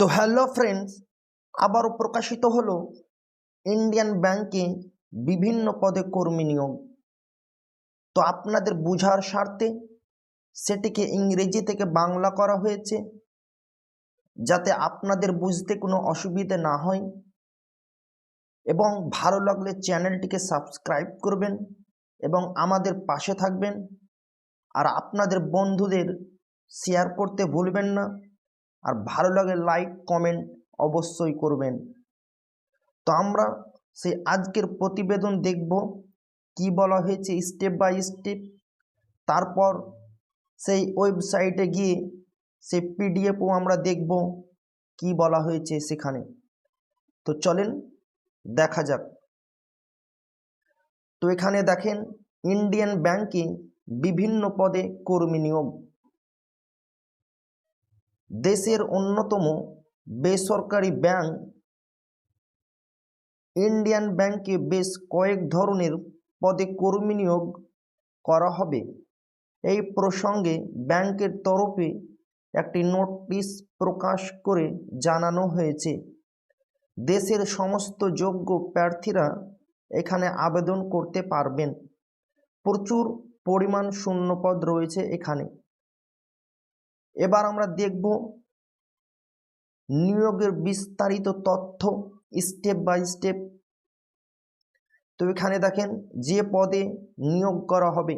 তো hello friends আবারও প্রকাশিত হলো ইন্ডিয়ান ব্যাংকে বিভিন্ন পদে কর্মী নিয়োগ। তো আপনাদের বোঝার স্বার্থে সেটিকে ইংরেজি থেকে বাংলা করা হয়েছে, যাতে আপনাদের বুঝতে কোনো অসুবিধে না হয়। এবং ভালো লাগলে চ্যানেলটিকে সাবস্ক্রাইব করবেন এবং আমাদের পাশে থাকবেন। আর আপনাদের বন্ধুদের শেয়ার করতে ভুলবেন না। আর ভালো লাগে লাইক কমেন্ট অবশ্যই করবেন। তো আমরা সেই আজকের প্রতিবেদন দেখব, কি বলা হয়েছে স্টেপ বাই স্টেপ তারপর সেই ওয়েবসাইটে গিয়ে সেই পিডিএফও আমরা দেখব, কি বলা হয়েছে সেখানে। তো চলেন, দেখা যাক। তো এখানে দেখেন ইন্ডিয়ান ব্যাংকে বিভিন্ন পদে কর্মী নিয়োগ। দেশের অন্যতম বেসরকারি ব্যাংক ইন্ডিয়ান ব্যাংকে বেশ কয়েক ধরনের পদে কর্মী নিয়োগ করা হবে। এই প্রসঙ্গে ব্যাংকের তরফে একটি নোটিশ প্রকাশ করে জানানো হয়েছে, দেশের সমস্ত যোগ্য প্রার্থীরা এখানে আবেদন করতে পারবেন। প্রচুর পরিমাণ শূন্যপদ রয়েছে এখানে। এবার আমরা দেখব নিয়োগের বিস্তারিত তথ্য স্টেপ বাই স্টেপ। তো এখানে দেখেন যে পদে নিয়োগ করা হবে।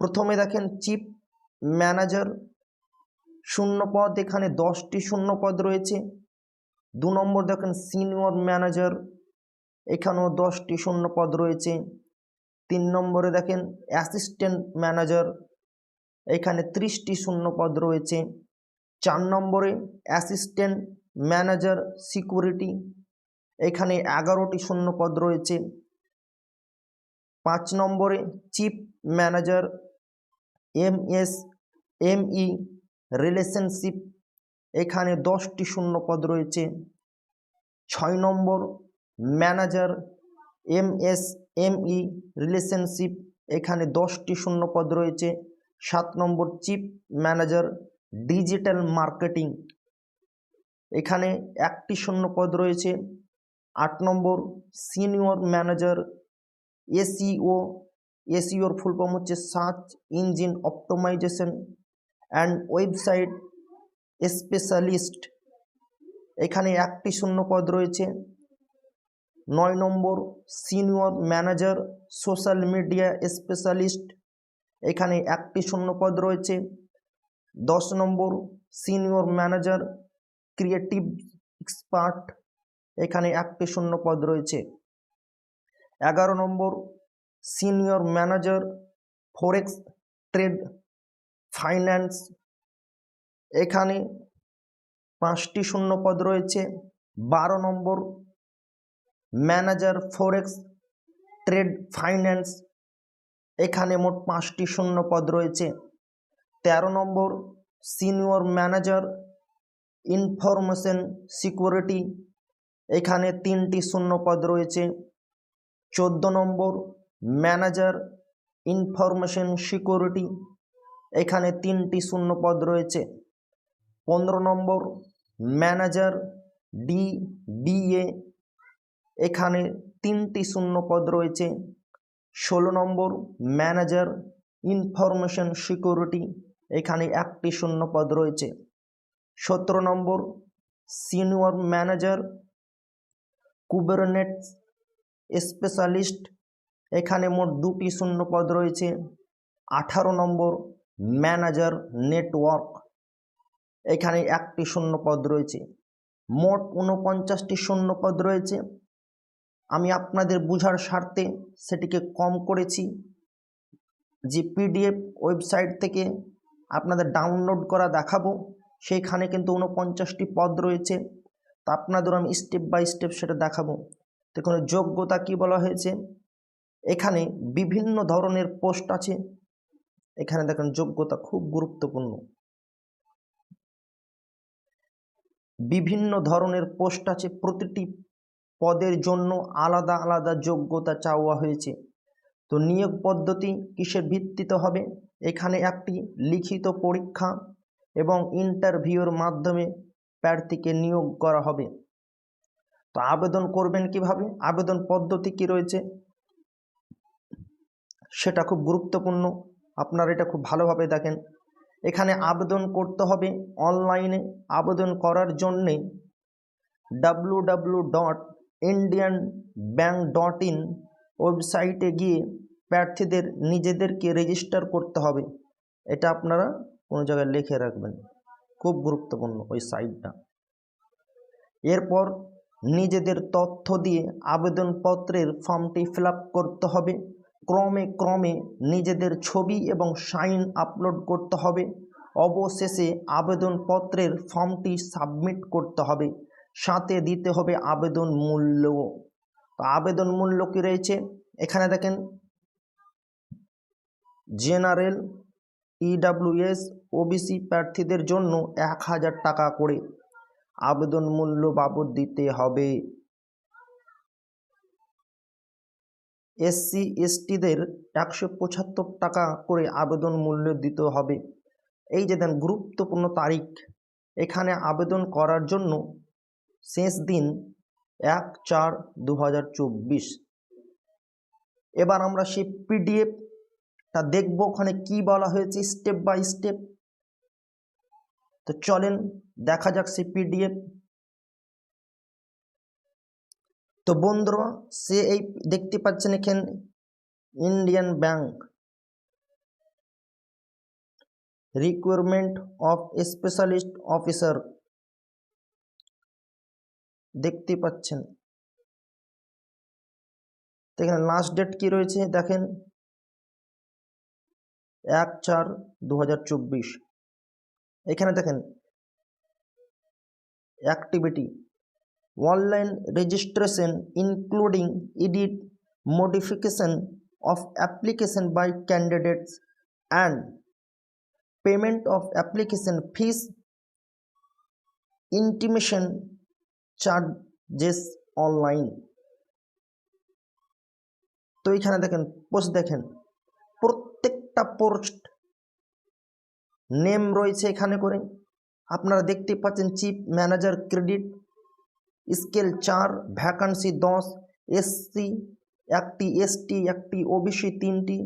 প্রথমে দেখেন চিফ ম্যানেজার, শূন্য পদ, এখানে দশটি শূন্য পদ রয়েছে। দু নম্বর দেখেন সিনিয়র ম্যানেজার, এখানেও দশটি শূন্য পদ রয়েছে। তিন নম্বরে দেখেন অ্যাসিস্ট্যান্ট ম্যানেজার এখানে ত্রিশটি শূন্য পদ রয়েছে। চার নম্বরে অ্যাসিস্ট্যান্ট ম্যানেজার সিকিউরিটি, এখানে এগারোটি শূন্য পদ রয়েছে। পাঁচ নম্বরে chief manager M S M E relationship, এখানে দশটি শূন্য পদ রয়েছে। ছয় নম্বর manager M S M E relationship, এখানে দশটি শূন্য পদ রয়েছে। সাত নম্বর চিফ ম্যানেজার ডিজিটাল মার্কেটিং। এখানে একটি শূন্য পদ রয়েছে। আট নম্বর সিনিয়র ম্যানেজার এসিও এসিওর ফুল ফর্ম হচ্ছে search engine optimization and website specialist. এখানে একটি শূন্য পদ রয়েছে। নয় নম্বর senior manager social media specialist এখানে একটি শূন্য পদ রয়েছে। দশ নম্বর সিনিয়র ম্যানেজার, ক্রিয়েটিভ এক্সপার্ট, এখানে একটি শূন্য পদ রয়েছে। এগারো নম্বর senior manager, forex trade finance, এখানে পাঁচটি শূন্য পদ রয়েছে। বারো নম্বর ম্যানেজার, ফরেক্স ট্রেড ফাইন্যান্স এখানে মোট পাঁচটি শূন্য পদ রয়েছে। তেরো নম্বর, সিনিয়র ম্যানেজার, ইনফরমেশন সিকিউরিটি, এখানে তিনটি শূন্য পদ রয়েছে। চোদ্দ নম্বর, ম্যানেজার, ইনফরমেশন সিকিউরিটি, এখানে তিনটি শূন্য পদ রয়েছে। পনেরো নম্বর, ম্যানেজার ডি বিএ এখানে তিনটি শূন্য পদ রয়েছে। ষোলো নম্বর ম্যানেজার ইনফরমেশন সিকিউরিটি এখানে একটি শূন্য পদ রয়েছে। সতেরো নম্বর সিনিয়র ম্যানেজার কুবেরনেট স্পেশালিস্ট এখানে মোট দুটি শূন্য পদ রয়েছে। আঠারো নম্বর ম্যানেজার নেটওয়ার্ক এখানে একটি শূন্য পদ রয়েছে। মোট ঊনপঞ্চাশটি শূন্য পদ রয়েছে। আমি আপনাদের বোঝার স্বার্থে সেটিকে কম করেছি। যে পিডিএফ ওয়েবসাইট থেকে আপনাদের ডাউনলোড করা দেখাবো, সেইখানে কিন্তু ঊনপঞ্চাশটি পদ রয়েছে। তা আপনাদের আমি স্টেপ বাই স্টেপ সেটা দেখাবো। দেখুন, যোগ্যতা কি বলা হয়েছে? এখানে বিভিন্ন ধরনের পোস্ট আছে। এখানে দেখেন, যোগ্যতা খুব গুরুত্বপূর্ণ। বিভিন্ন ধরনের পোস্ট আছে, প্রতিটি পদের জন্য আলাদা আলাদা যোগ্যতা চাওয়া হয়েছে। তো নিয়োগ পদ্ধতি কিসের ভিত্তিতে হবে? এখানে একটি লিখিত পরীক্ষা এবং ইন্টারভিউর মাধ্যমে প্রার্থীকে নিয়োগ করা হবে। তো আবেদন করবেন কীভাবে? আবেদন পদ্ধতি কি রয়েছে? সেটা খুব গুরুত্বপূর্ণ। আপনারা এটা খুব ভালোভাবে দেখেন। এখানে আবেদন করতে হবে অনলাইনে আবেদন করার জন্যে W W dot Indian Bank dot in ওয়েবসাইটে গিয়ে প্রার্থীদের নিজেদেরকে রেজিস্টার করতে হবে। এটা আপনারা কোনো জায়গায় লিখে রাখবেন। খুব গুরুত্বপূর্ণ ওই সাইটটা এরপর নিজেদের তথ্য দিয়ে আবেদনপত্রের ফর্মটি ফিল করতে হবে। ক্রমে ক্রমে নিজেদের ছবি এবং সাইন আপলোড করতে হবে। অবশেষে আবেদনপত্রের ফর্মটি সাবমিট করতে হবে। সাথে দিতে হবে আবেদন মূল্য। তো আবেদন মূল্য কী রয়েছে? এখানে দেখেন, জেনারেল ইডাব্লিউএস ওবিসি প্রার্থীদের জন্য এক হাজার টাকা করে আবেদন মূল্য বাবদ দিতে হবে। এসসি এসটিদের একশো পঁচাত্তর টাকা করে আবেদন মূল্য দিতে হবে। এই যে দেন গুরুত্বপূর্ণ তারিখ। এখানে আবেদন করার জন্য শেষ দিন এক চার দু এবার আমরা সেই পিডিএফটা দেখব ওখানে কি বলা হয়েছে স্টেপ বাই স্টেপ তো চলেন দেখা যাক সেই পিডিএফ। তো বন্ধুরা, সে এই দেখতে পাচ্ছেন এখানে Indian Bank requirement of specialist officer দেখতে পাচ্ছেন এখানে লাস্ট ডেট কি রয়েছে দেখেন এক চার দু এখানে দেখেন activity online registration including edit modification of application by candidates and payment of application fees intimation charges online তো এখানে দেখেন পোস্ট দেখেন। প্রত্যেকটা পোস্ট নেম রয়েছে এখানে করে। আপনারা দেখতে পাচ্ছেন চিফ ম্যানেজার ক্রেডিট স্কেল চার ভ্যাকান্সি দশ এসসি একটি এসটি একটি ওবিসি তিনটি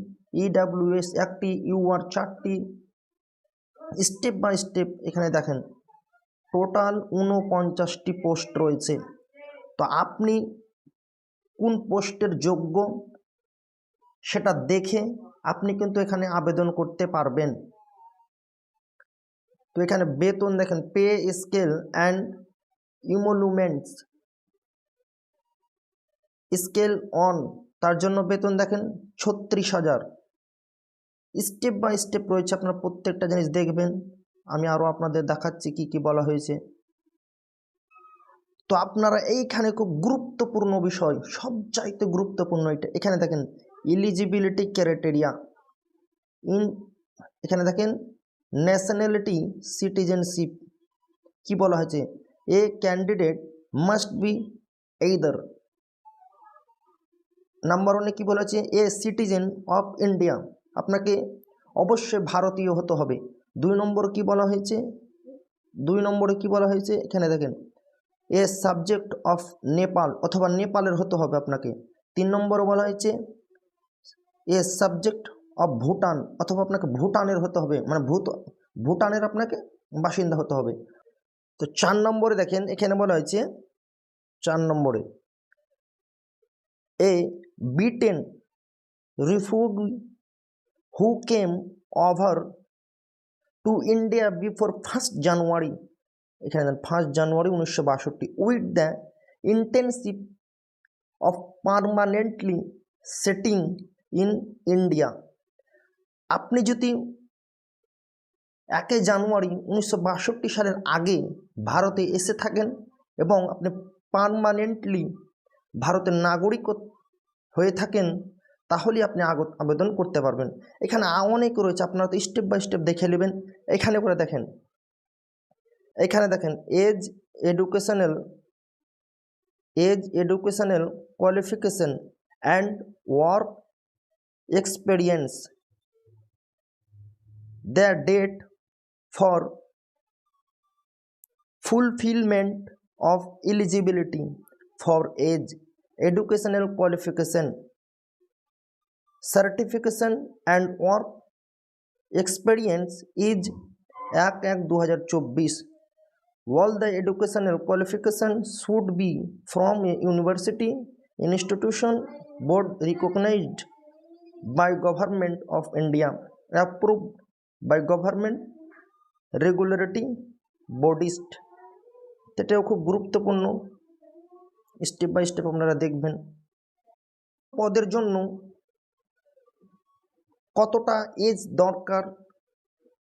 ইডাব্লিউএস একটি ইউআর চারটি। স্টেপ বাই স্টেপ এখানে দেখেন টোটাল ঊনপঞ্চাশটি পোস্ট রয়েছে। তো আপনি কোন পোস্টের যোগ্য সেটা দেখে আপনি কিন্তু এখানে আবেদন করতে পারবেন। তো এখানে বেতন দেখেন, pay scale and emoluments scale on, তার জন্য বেতন দেখেন ছত্রিশ হাজার। স্টেপ বাই স্টেপ রয়েছে, আপনারা প্রত্যেকটা জিনিস দেখবেন। আমি আরও আপনাদের দেখাচ্ছি কি কি বলা হয়েছে। তো আপনারা এইখানে খুব গুরুত্বপূর্ণ বিষয়, সবচাইতে গুরুত্বপূর্ণ এটা। এখানে দেখেন এলিজিবিলিটি ক্যারেটেরিয়া ইন এখানে দেখেন ন্যাশনালিটি সিটিজেনশিপ কি বলা হয়েছে? A candidate must be either number ওয়ানে কী বলা হয়েছে এ সিটিজেন অফ ইন্ডিয়া আপনাকে অবশ্যই ভারতীয় হতে হবে। দুই নম্বর কি বলা হয়েছে? দুই নম্বরে কি বলা হয়েছে? এখানে দেখেন, এ সাবজেক্ট অফ নেপাল অথবা নেপালের হতে হবে আপনাকে। তিন নম্বরে বলা হয়েছে, এ সাবজেক্ট অফ ভুটান অথবা আপনাকে ভুটানের হতে হবে মানে ভূত, ভুটানের আপনাকে বাসিন্দা হতে হবে। তো চার নম্বরে দেখেন, এখানে বলা হয়েছে, চার নম্বরে, a Tibetan refugee who came over to India before first January. এখানে ফার্স্ট জানুয়ারি উনিশশো বাষট্টি। With the intensive of permanently setting in India. আপনি যদি একে জানুয়ারি উনিশশো বাষট্টি সালের আগে ভারতে এসে থাকেন এবং আপনি পারমানেন্টলি ভারতের নাগরিক হয়ে থাকেন তাহলেই আপনি আগত, আবেদন করতে পারবেন। এখানে অনেক রয়েছে, আপনারা তো স্টেপ বাই স্টেপ দেখে নেবেন। এখানে করে দেখেন। এখানে দেখেন age educational age educational qualification and work experience the date for fulfillment of eligibility for age educational qualification. Certification and work experience is এক এক দু হাজার চব্বিশ the educational qualification should be from a university institution board recognized by government of india approved by government regulatory bodies এটাও খুব গুরুত্বপূর্ণ step by step আপনারা দেখবেন পদের জন্য কতটা এজ দরকার,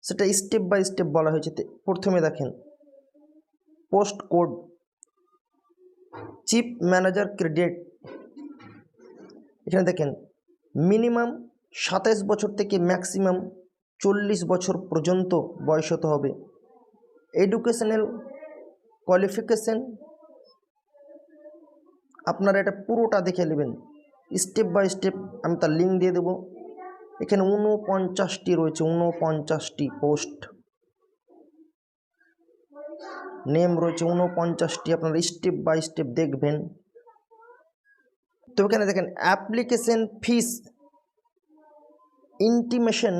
সেটা স্টেপ বাই স্টেপ বলা হয়েছে। প্রথমে দেখেন post code chief manager credit এখানে দেখেন মিনিমাম সাতাইশ বছর থেকে ম্যাক্সিমাম চল্লিশ বছর পর্যন্ত বয়স হতে হবে। এডুকেশনাল কোয়ালিফিকেশন আপনারা এটা পুরোটা দেখে নেবেন। স্টেপ বাই স্টেপ আমি তার লিঙ্ক দিয়ে দেবো। এখানে ঊনপঞ্চাশটি রয়েছে, ঊনপঞ্চাশটি পোস্ট নেম রয়েছে ঊনপঞ্চাশটি, আপনারা স্টেপ বাই স্টেপ দেখবেন। তো এখানে দেখেন application fees intimation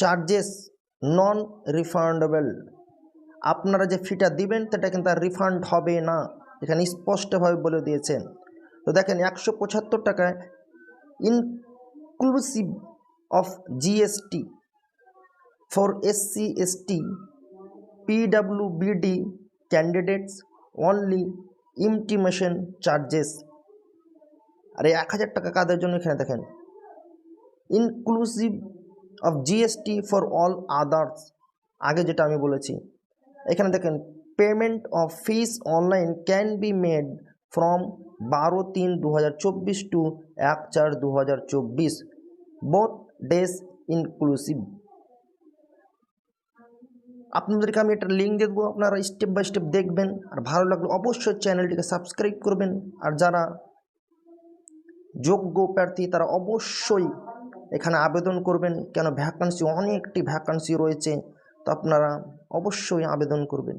charges non refundable আপনারা যে ফিটা দিবেন, সেটা কিন্তু আর রিফান্ড হবে না। এখানে স্পষ্টভাবে বলে দিয়েছেন তো দেখেন, একশো পঁচাত্তর টাকায় inclusive of GST for SC ST পিডাব্লিউবিডি candidates only intimation charges আর এক হাজার টাকা কাদের জন্য এখানে দেখেন? Inclusive of GST for all others আগে যেটা আমি বলেছি। এখানে দেখেন payment of fees online can be made from বারো তিন দু চব্বিশ টু এক চার দু হাজার চব্বিশ। বোথ ডেজ ইনক্লুসিভ আপনাদেরকে আমি একটা লিঙ্ক দিয়ে দেবো, আপনারা স্টেপ বাই স্টেপ দেখবেন। আর ভালো লাগলে অবশ্যই চ্যানেলটিকে সাবস্ক্রাইব করবেন। আর যারা যোগ্য প্রার্থী, তারা অবশ্যই এখানে আবেদন করবেন। কেন ভ্যাকান্সি অনেকটি ভ্যাকান্সি রয়েছে। তো আপনারা অবশ্যই আবেদন করবেন।